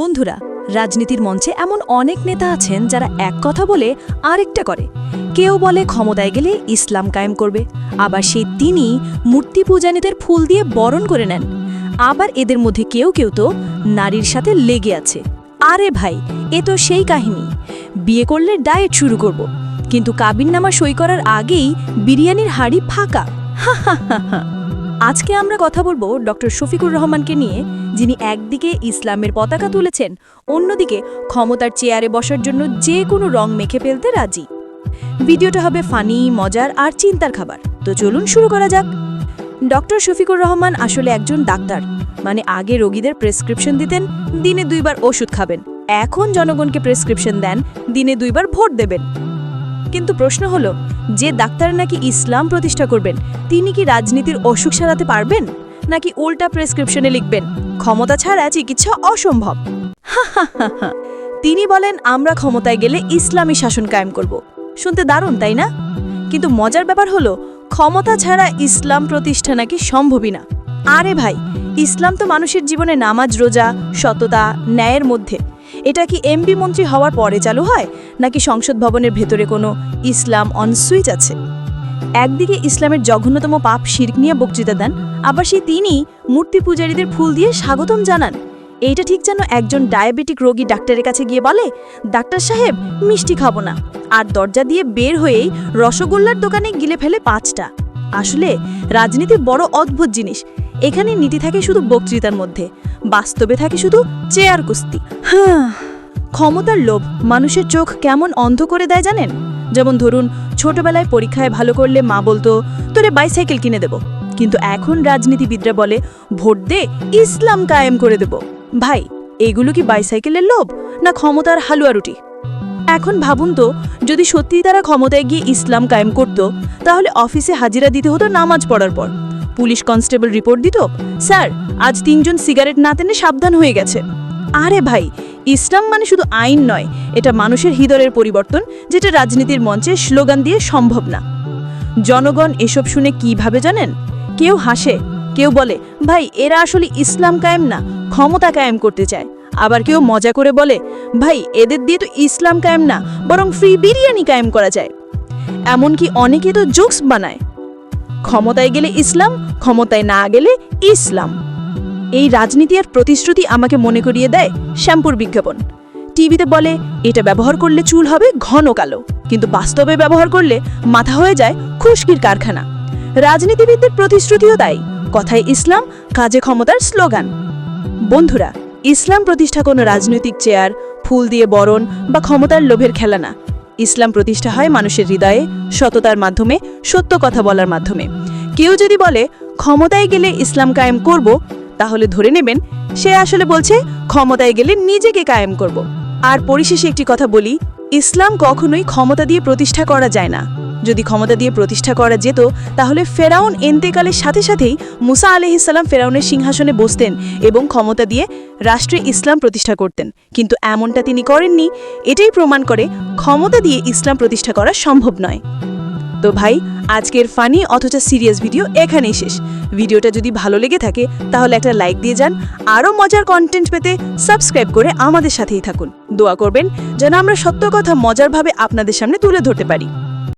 বন্ধুরা, রাজনীতির মঞ্চে এমন অনেক নেতা আছেন যারা এক কথা বলে আরেকটা করে। কেউ বলে ক্ষমতায় গেলে ইসলাম কায়েম করবে, আবার সেই তিনি মূর্তি পূজানীদের ফুল দিয়ে বরণ করে নেন। আবার এদের মধ্যে কেউ কেউ তো নারীর সাথে লেগে আছে। আরে ভাই, এ তো সেই কাহিনী। বিয়ে করলে ডায়েট শুরু করব, কিন্তু কাবিননামা সই করার আগেই বিরিয়ানির হাড়ি ফাঁকা। আজকে আমরা কথা বলব ডক্টর শফিকুর রহমানকে নিয়ে। যিনি একদিকে ইসলামের পতাকা তুলেছেন, অন্যদিকে ক্ষমতার চেয়ারে বসার জন্য যে কোনো রং মেখে ফেলতে রাজি। ভিডিওটা হবে ফানি, মজার আর চিন্তার খাবার। তো চলুন শুরু করা যাক। ডক্টর শফিকুর রহমান আসলে একজন ডাক্তার। মানে আগে রোগীদের প্রেসক্রিপশন দিতেন, দিনে দুইবার ওষুধ খাবেন। এখন জনগণকে প্রেসক্রিপশন দেন, দিনে দুইবার ভোট দেবেন। কিন্তু প্রশ্ন হলো, যে ডাক্তার নাকি ইসলাম প্রতিষ্ঠা করবেন, তিনি কি রাজনীতির অসুখ সারাতে পারবেন? নাকি উল্টা প্রেসক্রিপশনে লিখবেন? ক্ষমতা ছাড়া চিকিৎসা অসম্ভব। তিনি বলেন, আমরা ক্ষমতায় গেলে ইসলামী শাসন কায়েম করব। শুনতে দারুণ, তাই না? কিন্তু মজার ব্যাপার হলো, ক্ষমতা ছাড়া ইসলাম প্রতিষ্ঠা নাকি সম্ভবই না। আরে ভাই, ইসলাম তো মানুষের জীবনে নামাজ, রোজা, সততা, ন্যায়ের মধ্যে। এটা কি এমপি মন্ত্রী হওয়ার পরে চালু হয়, নাকি সংসদ ভবনের ভেতরে কোনো ইসলাম অন সুইচ আছে? একদিকে ইসলামের জঘন্যতম পাপ শির্ক নিয়ে বক্তৃতা দেন আবার সেই তিনি মূর্তি পূজারীদের ফুল দিয়ে স্বাগতম জানান। এইটা ঠিক যেন একজন ডায়াবেটিক রোগী ডাক্তারের কাছে গিয়ে বলে, ডাক্তার সাহেব, মিষ্টি খাব না। আর দরজা দিয়ে বের হয়েই রসগোল্লার দোকানে গিলে ফেলে পাঁচটা। আসলে, রাজনীতি বড় অদ্ভুত জিনিস। এখানে নীতি থাকে শুধু বক্তৃতার মধ্যে, বাস্তবে থাকে শুধু চেয়ার কুস্তি। হ্যাঁ ক্ষমতার লোভ মানুষের চোখ কেমন অন্ধ করে দেয় জানেন? যেমন ধরুন, ছোটবেলায় পরীক্ষায় ভালো করলে মা বলতো, তোরে বাইসাইকেল কিনে দেব। কিন্তু এখন রাজনীতিবিদরা বলে, ভোট দে, ইসলাম কায়েম করে দেব। ভাই, এগুলো কি বাইসাইকেলের লোভ না ক্ষমতার হালুয়া রুটি? এখন ভাবুন তো, যদি সত্যি তারা ক্ষমতায় গিয়ে ইসলাম কায়েম করত, তাহলে অফিসে হাজিরা দিতে হতো নামাজ পড়ার পর। পুলিশ কনস্টেবল রিপোর্ট দিত, স্যার, আজ তিনজন সিগারেট না টেনে সাবধান হয়ে গেছে। আরে ভাই, ইসলাম মানে শুধু আইন নয়, এটা মানুষের হৃদয়ের পরিবর্তন, যেটা রাজনীতির মঞ্চে স্লোগান দিয়ে সম্ভব না। জনগণ এসব শুনে কীভাবে জানেন? কেউ হাসে, কেউ বলে, ভাই, এরা আসলে ইসলাম কায়েম না, ক্ষমতা কায়েম করতে চায়। আবার কেউ মজা করে বলে, ভাই, এদের দিয়ে তো ইসলাম কায়েম না, বরং ফ্রি বিরিয়ানি কায়েম করা যায়। এমনকি অনেকে তো জোকস বানায়, ক্ষমতায় গেলে ইসলাম, ক্ষমতায় না গেলে ইসলাম। এই রাজনীতি আর প্রতিশ্রুতি আমাকে মনে করিয়ে দেয় শ্যাম্পুর বিজ্ঞাপন। টিভিতে বলে, এটা ব্যবহার করলে চুল হবে ঘন কালো, কিন্তু বাস্তবে ব্যবহার করলে মাথা হয়ে যায় খুশকির কারখানা। রাজনীতিবিদদের প্রতিশ্রুতিও তাই কথায় ইসলাম, কাজে ক্ষমতার স্লোগান। বন্ধুরা, ইসলাম প্রতিষ্ঠা কোনো রাজনৈতিক চেয়ার, ফুল দিয়ে বরণ বা ক্ষমতার লোভের খেলা না। ইসলাম প্রতিষ্ঠা হয় মানুষের হৃদয়ে, সততার মাধ্যমে, সত্য কথা বলার মাধ্যমে। কেউ যদি বলে, ক্ষমতায় গেলে ইসলাম কায়েম করব তাহলে ধরে নেবেন, সে আসলে বলছে, ক্ষমতায় গেলে নিজেকে কায়েম করব। আর পরিশেষে একটি কথা বলি, ইসলাম কখনোই ক্ষমতা দিয়ে প্রতিষ্ঠা করা যায় না। যদি ক্ষমতা দিয়ে প্রতিষ্ঠা করা যেত, তাহলে ফেরাউন এন্তেকালের সাথে সাথেই মুসা আলহিসাল্লাম ফেরাউনের সিংহাসনে বসতেন এবং ক্ষমতা দিয়ে রাষ্ট্রে ইসলাম প্রতিষ্ঠা করতেন। কিন্তু এমনটা তিনি করেননি। এটাই প্রমাণ করে ক্ষমতা দিয়ে ইসলাম প্রতিষ্ঠা করা সম্ভব নয়। তো ভাই, আজকের ফানি অথচ সিরিয়াস ভিডিও এখানেই শেষ। ভিডিওটা যদি ভালো লেগে থাকে, তাহলে একটা লাইক দিয়ে যান। আরও মজার কন্টেন্ট পেতে সাবস্ক্রাইব করে আমাদের সাথেই থাকুন। দোয়া করবেন যেন আমরা সত্য কথা মজারভাবে আপনাদের সামনে তুলে ধরতে পারি।